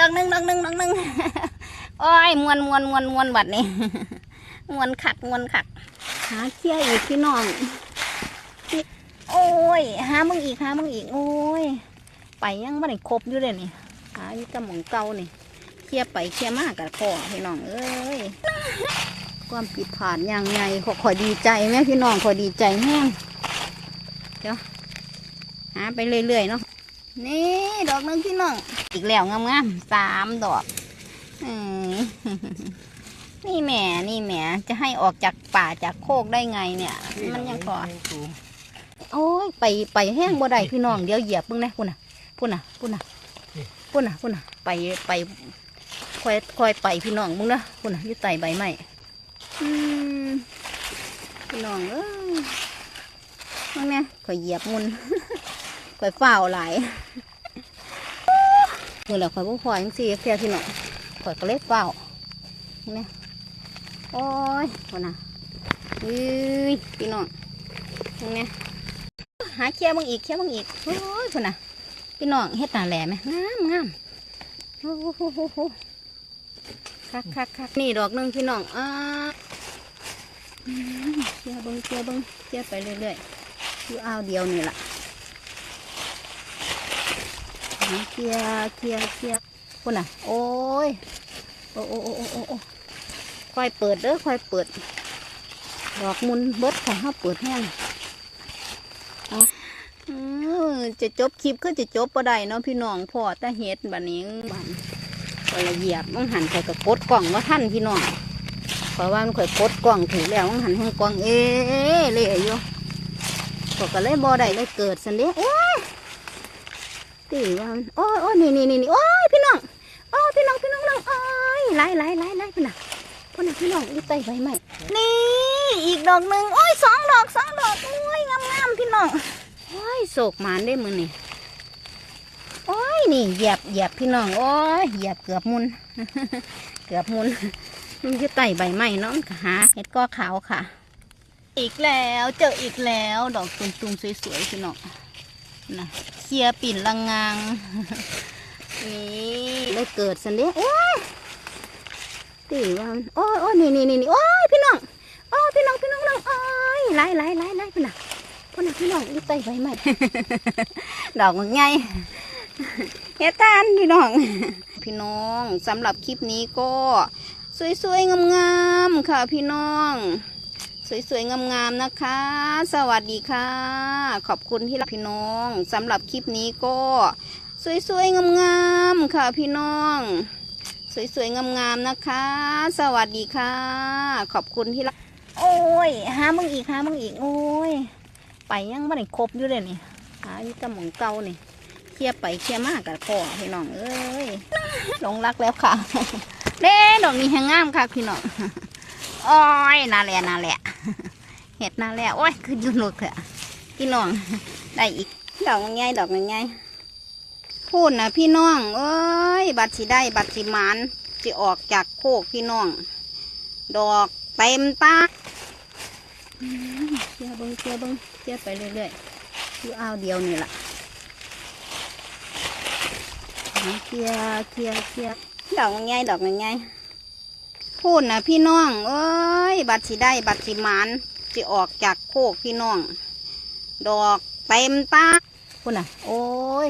ดอกหนึ่งดอกหนึ่งดอกหนึ่งโอ้ยมวนมวนมวนมวนบัดนี้มวนขัดมวนขัดหาเชี่ยอีกพี่น้องโอ้ยหามึงอีกหามึงอีกโอ้ยไปยังไม่ได้ครบอยู่เลยนี่หาอยู่กับหมองเก่านี่เคลียไปเคลียมากกับพ่อพี่น้องเอ้ยความผิดผ่านอย่างไงขอขอดีใจแม่พี่น้องขอดีใจแห้งเดี๋ยวหาไปเรื่อยๆเนาะ นี่ดอกนึงพี่น้อง อีกแล้วงามๆสามดอกนี่แหม่นี่แหม่จะให้ออกจากป่าจากโคกได้ไงเนี่ย มันยังก่อโอ้ยไปไปแห้งบ่ได้พี่น้องเดี๋ยวเหยียบมึงนะพุ่นน่ะพุ่นน่ะพุ่นน่ะพุ่นน่ะพุ่นน่ะไปไปคอยคอยไปพี่น้องมึงนะพุ่นน่ะยู่ใต้ใบไม้พี่น้องเอ้ยมึงเนี่ยคอยเหยียบมุน คอยเฝ้าหลายมือแล้วคอยบ่อยังสี่เพียพี่น้องคอยก็เล็ดเฝ้าเนี่ยโอ้ยพุ่นน่ะอุ้ยพี่น้องเนี่ยหาเคี้ยวมึงอีกเคี้ยวมึงอีกโอ้ยพุ่นน่ะพี่น้องเฮ็ดตาแหลไหมงามงามโอ้โหคักคักคักนี่ดอกหนึ่งพี่น้องอ่าอืมเคี้ยวบิ้งเคี้ยวบิ้งเคี้ยวไปเรื่อยๆอยู่อ้าวเดียวนี่ล่ะหา เคียเคียเคียวพุ่นน่ะ โอ้ย โอ้โอ้โอ้โอ้โอ้ค่อยเปิดเด้อค่อยเปิด ดอกมุนเบิดของเขาเปิดแห้งจะจบคลิปก็จะจบบ่ได้เนาะพี่น้องพ่อแต่เฮ็ดบัดนี้บัดก็ละเหยียบมันหันข่อยก็กดกล่องว่าท่านพี่น้องเพราะว่ามันข่อยกดกล่องถือแล้วมันหันห้องกล่องเอ๊ะเละอยู่ก็ก็เลยบ่ได้เลยเกิดสันเด้โอ้ย ตีว่าโอ้ยโอ้ยนี่นี่นี่โอ้ยพี่น้องโอ้ยพี่น้องพี่น้องน้องโอ้ยไล่ไล่ไล่ไล่พี่น่ะพี่น่ะพี่น้องอยู่ใต้ใบไม้นี่อีกดอกหนึ่งโอ้ยสองดอกสองดอกโอ้ยงามๆพี่น้องโอ้ยโศกหมานได้มือนี่โอ้ยนี่เหยียบเหยียบพี่น้องโอ้ยเหยียบเกือบมุนเกือบมุนมันจะไต่ใบไม้เนาะมันก็หาเห็ดก็ขาวค่ะ อีกแล้วเจออีกแล้ว ดอกตุ่มๆสวยๆพี่น้องนะ เกียร์ปิ่นลังงางนี่ได้เกิดสันเด้โอ้ยตีว่ามันโอ้ยโอ้ยนี่นี่นี่นี่โอ้ยพี่น้องโอ้ยพี่น้องพี่น้องน้องโอ้ยไล่ไล่ไล่ไล่พี่น้องพ่อน่ะพี่น้องอยู่ใต้ใบไม้ดอกมันใหญ่เฮ็ดทานพี่น้อง พี่น้องสำหรับคลิปนี้ก็สวยๆงามๆค่ะพี่น้อง สวยๆ งามๆ นะคะ สวัสดีค่ะ ขอบคุณที่รับพี่น้องสำหรับคลิปนี้ก็ สวยๆ งามๆ ค่ะพี่น้อง สวยๆ งามๆ นะคะ สวัสดีค่ะ ขอบคุณที่รับ โอ้ย หามึงอีกหามึงอีก โอ้ย ไปยังไม่ได้ครบอยู่เลยนี่หาอยู่กับหมองเก่านี่เคลียไปเคลียมากกับพ่อพี่น้อง เอ้ยหลงรักแล้วค่ะเด้ดอกนี้แหงงามค่ะพี่น้อง โอ้ยน่าแหละนาแหละ เห็ดนาแหละโอ้ยคือยุ่นหลุดเถอะพี่น้องได้อีก ดอกง่ายดอกง่ายพูดนะพี่น้องเอ้ย บัตรสิได้บัตรสิหมานสิออกจากโคกพี่น้อง ดอกเต็มตาเที่ยบิ้งเที่ยบิ้งเที่ยไปเรื่อยๆอยู่อ้าวเดียวนี่แหละเที่ยเที่ยเที่ยดอกง่ายดอกง่ายพูดนะพี่น้องเอ้ย บัตรสิได้บัตรสิหมาน สิออกจากโคกพี่น้อง ดอกเต็มตาพูดนะโอ้ย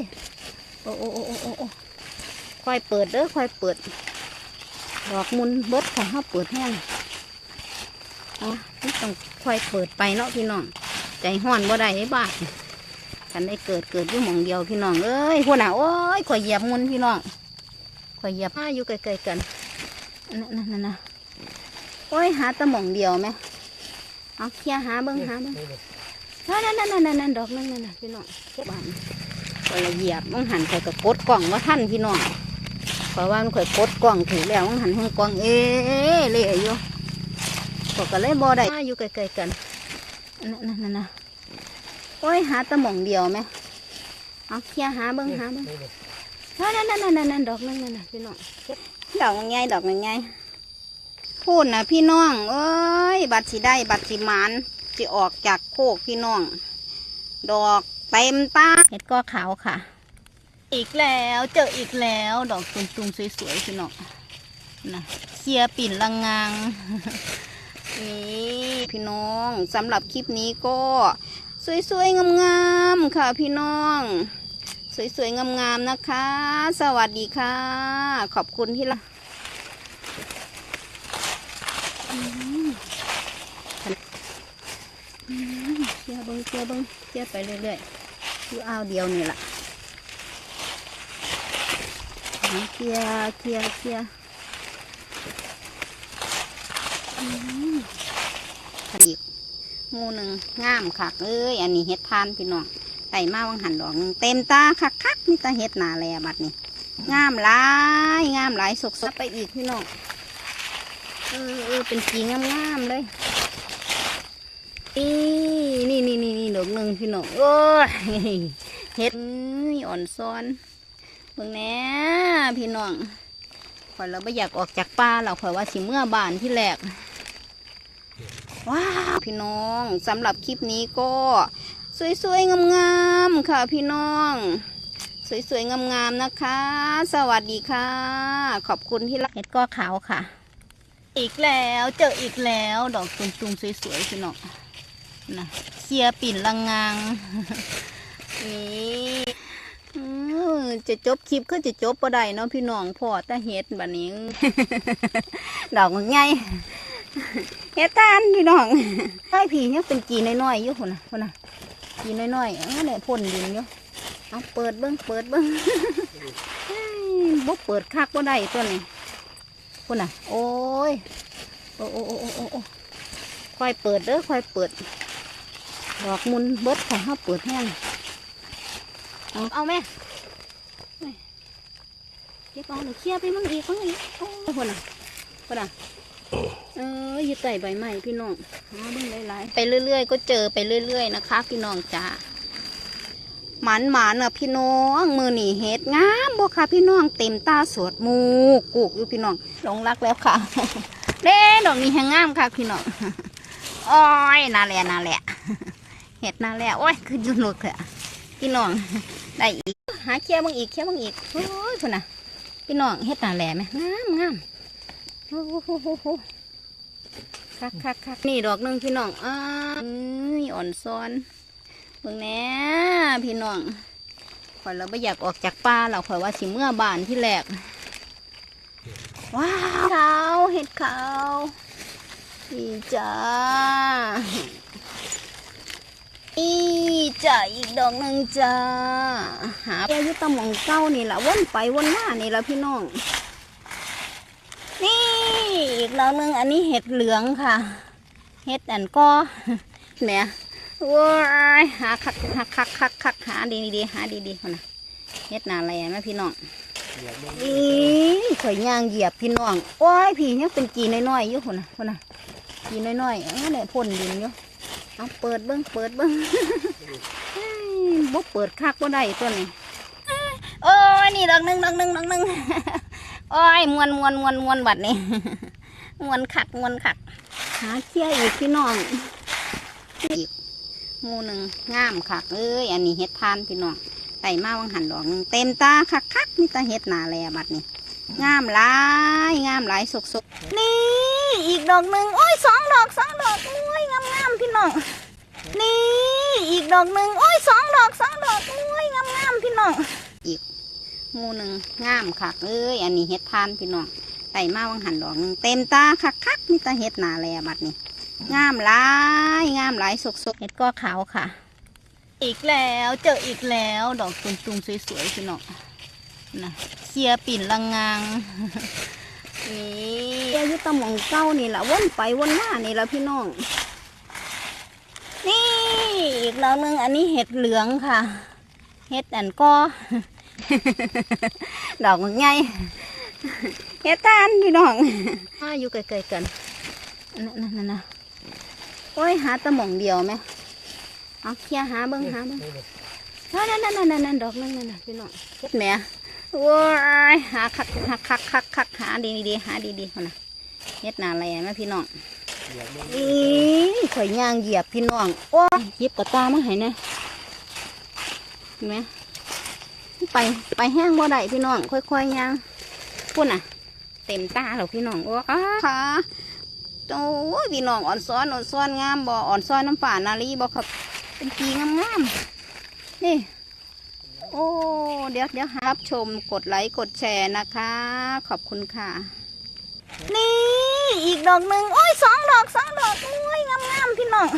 โอ้โอ้โอ้โอ้โอ้โอ้ค่อยเปิดเด้อค่อยเปิด ดอกมุนเบิดของเขาเปิดแห้งอ๋อนี่ต้องค่อยเปิดไปเนาะพี่น้อง ใจห้อนบ่ได้ไอ้บ้าฉันได้เกิดเกิดอยู่หมองเดียวพี่น้องเอ้ยพวกน่ะโอ้ยข่อยเหยียบมุนพี่น้องข่อยเหยียบผ้าอยู่ไกลๆกันนั่นนั่นนั่นนะโอ้ยหาแตะหมองเดียวไหม เอาเคลียร์หาเบิ้งหาเบิ้งนั่นนั่นนั่นนั่นนั่นดอกนั่นนั่นน่ะพี่น้องเก็บบ้านข่อยละเหยียบมันหันข่อยก็กดกล่องว่าท่านพี่น้องเพราะว่ามันข่อยกดกล่องถือแล้วมันหันให้กล่องเอ๊ะเละอยู่ก็ก็เลยบ่ได้มาอยู่ไกลๆกันนั่นนั่นนั่นนะโอ้ยหาแตะหม่องเดียวไหมเอาเคลียร์หาเบิ้งหาเบิ้งนั่นนั่นนั่นนั่นนั่นดอกนั่นนั่นน่ะพี่น้องเก็บดอกง่ายดอกง่าย พูดนะพี่น้อง เอ้ย บัตรสิได้บัตรสิหมานสิออกจากโคกพี่น้อง ดอกเต็มตาเห็ดก็ขาวค่ะ อีกแล้วเจออีกแล้วดอกตุ่มๆสวยๆพี่น้องนะเคลียร์ปิ่นลังงางนี่พี่น้องสำหรับคลิปนี้ก็ สวยๆงามๆค่ะพี่น้อง สวยๆงามๆนะคะ สวัสดีค่ะ ขอบคุณที่ละอืมอื เชียเบิ้งเชียเบิ้งเชียไปเรื่อยๆอยู่อ้าวเดียวนี่แหละเคลียเคลียเคลียร์อืมอีกหมูหนึ่งงามคักเอ้ยอันนี้เฮ็ดทานพี่น้องไต่มาวังหันดอกหนึ่งเต็มตาคักคักๆมีตาเฮ็ดหนาแลบัดนี้งามหลายงามหลายสกสไปอีกพี่น้องเออเป็นกีงามๆเลยนี่ อกหนึ่งพี่น้องโอ้ยเฮ็ดอ่อนซ้อนเบิ่งแน่พี่น้องข่อยเราไม่อยากออกจากป่าเราข่อยว่าสิเมื่อบานที่แรกว้าวพี่น้องสำหรับคลิปนี้ก็สวยๆงามๆค่ะพี่น้อง สวยๆงามๆนะคะ สวัสดีค่ะ ขอบคุณที่รักเห็ดก็ขาวค่ะ อีกแล้วเจออีกแล้ว ดอกตุ่มๆสวยๆพี่น้อง นะเคลียปิ่นลังงางนี่จะจบคลิปก็จะจบปะได้เนาะพี่น้องพ่อตาเฮ็ดบัดนี้ดอกมันใหญ่เฮ็ดทานพี่น้องไอ้ผีเนี่ยเป็นกีน้อยๆอยู่คนน่ะคนน่ะกีน้อยๆเออเนี่ยพ่นดินอยู่เอาเปิดเบิ้งเปิดเบิ้งเฮ้ยบ่เปิดคักบ่ได้ตัวนี้คนน่ะ โอ้ยโอ้โอ้โอ้โอ้โอ้โอ้ค่อยเปิดเด้อค่อยเปิด ดอกมุนเบิดของเขาเปิดแห้งเอาเอาแม่เก็บเอาหนูเคลียร์ไปมั่งอีกมั่งอีกโอ้ยคนน่ะคนน่ะเอออยู่ใต้ใบไม้พี่น้องหาเบิ่งหลายๆไปเรื่อย ๆ ก็เจอไปเรื่อย ๆ นะคะ พี่น้องจ้าหมันหมาเนอะพี่น้องมือหนีเฮ็ดงามบ่ค่ะพี่น้องเต็มตาสวดมูกกูกอยู่พี่น้องหลงรักแล้วค่ะเด้ดอกนี้แหงงามค่ะพี่น้องโอ้ยน่าแหละน่าแหละ เฮ็ดนาแหละโอ้ยคือจุนลุกเลยพี่น้องได้อีกหาเคี้ยวบางอีกเคี้ยวบางอีกโอ้ยพุ่นน่ะพี่น้องเฮ็ดนาแหละไหมงามงามโอ้โหคักคักคักนี่ดอกหนึ่งพี่น้องอ้าอุ้ยอ่อนซ้อนเบิ่งแน่พี่น้องข่อยเราไม่อยากออกจากป่าเราข่อยว่าสิเมื่อบานที่แรกว้าวขาวเห็ดขาวนี่จ้า อีจ้าอีกดอกหนึ่งจ้าหาแกยุตมองเก้านี่แหละวนไปวนมานี่แหละพี่น้อง นี่อีกดอกหนึ่งอันนี้เห็ดเหลืองค่ะ เห็ดอันก็เนี่ยว้ายหาคักคักคักคักคักหาดีดีหาดีดีคนนะเห็ดนาแลไหมพี่น้องอีข่อยย่างเหยียบพี่น้องโอ้ยพี่เนี่ยเป็นกีน้อยๆอยู่คนนะคนนะกีน้อยๆเออเนี่ยพ่นดินอยู่ เอาเปิดเบิ้งเปิดเบิ้งเฮ้ยบ่เปิดคักบ่ได้ตัวนี้โอ้ยนี่ดอกหนึ่งดอกหนึ่งดอกหนึ่งโอ้ยมวนมวนมวนมวนบัดนี้มวนขัดมวนขัด หาเชี่ยอีกพี่น้องอีกหมูหนึ่งงามคักเอ้ยอันนี้เฮ็ดทานพี่น้องไต่มาวังหันดอกหนึ่งเต็มตาคักคักมีตาเฮ็ดหนาแลบัดนี้งามหลายงามหลายสกสกนี่ อีกดอกหนึ่งโอ้ยสองดอกสองดอกโอ้ยงามงามพี่น้องนี่อีกดอกหนึ่งโอ้ยสองดอกสองดอกโอ้ยงามงามพี่น้องหมูหนึ่งงามคักเอ้ยอันนี้เฮ็ดทานพี่น้องไต่มาวังหันดอกหนึ่งเต็มตาคักคักมีตาเฮ็ดหนาแลบัดนี้งามหลายงามหลายสกสกเฮ็ดก็ขาวค่ะ อีกแล้วเจออีกแล้วดอกตุ่มๆสวยๆพี่น้องนะเคลียร์ปิ่นลังงาง นี่อายุตะหมองเก้านี่แหละวนไปวนมานี่แหละพี่น้อง นี่อีกแล้วหนึงอันนี้เห็ดเหลืองค่ะ เห็ดอันก็ดอกมันใหญ่เฮ็ดทานพี่น้องมาอยู่ไกลๆกันนั่นนั่นนั่นนะโอ้ยหาแตะหม่องเดียวไหมเอาเคลียร์หาเบิ้งหาเบิ้งนั่นนั่นนั่นนั่นนั่นดอกนั่นนั่นน่ะพี่น้องเฮ็ดแหม่ โอ้ยหาคักหาคักคักคักหาดีดีหาดีดีคนน่ะเฮ็ดหนาแลไหมพี่น้องอีข่อยย่างเหยียบพี่น้องโอ้ยยิบกระตามาให้นะเห็นไหมไปไปแห้งบ่ได้พี่น้องค่อยๆย่างพุ่นน่ะ เต็มตาแล้วพี่น้องโอ้ค่ะโอ้ยพี่น้องอ่อนซ้อนอ่อนซ้อนงามบ่อ่อนซ้อนน้ำป่านาลีบ่ครับเป็นปีงามๆนี่ โอ้ เดี๋ยวเดี๋ยวรับชมกดไลค์กดแชร์นะคะ ขอบคุณค่ะ นี่ อีกดอกหนึ่งโอ้ยสองดอกสองดอกโอ้ยงามๆพี่น้อง